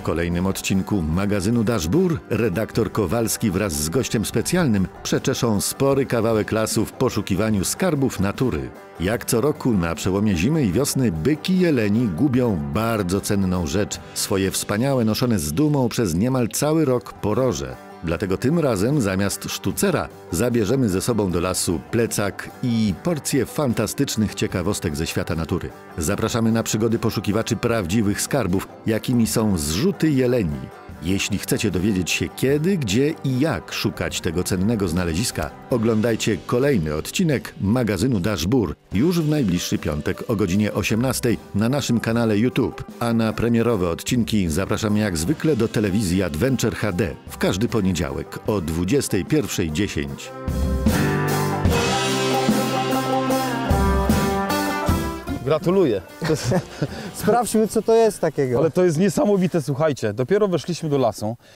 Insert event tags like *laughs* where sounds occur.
W kolejnym odcinku magazynu Daszbur redaktor Kowalski wraz z gościem specjalnym przeczeszą spory kawałek lasu w poszukiwaniu skarbów natury. Jak co roku na przełomie zimy i wiosny byki jeleni gubią bardzo cenną rzecz, swoje wspaniałe noszone z dumą przez niemal cały rok poroże. Dlatego tym razem zamiast sztucera zabierzemy ze sobą do lasu plecak i porcję fantastycznych ciekawostek ze świata natury. Zapraszamy na przygody poszukiwaczy prawdziwych skarbów, jakimi są zrzuty jeleni. Jeśli chcecie dowiedzieć się kiedy, gdzie i jak szukać tego cennego znaleziska, oglądajcie kolejny odcinek magazynu Dashbur już w najbliższy piątek o godzinie 18 na naszym kanale YouTube. A na premierowe odcinki zapraszamy jak zwykle do telewizji Adventure HD w każdy poniedziałek o 21.10. Gratuluję. *laughs* Sprawdźmy, co to jest takiego. Ale to jest niesamowite, słuchajcie. Dopiero weszliśmy do lasu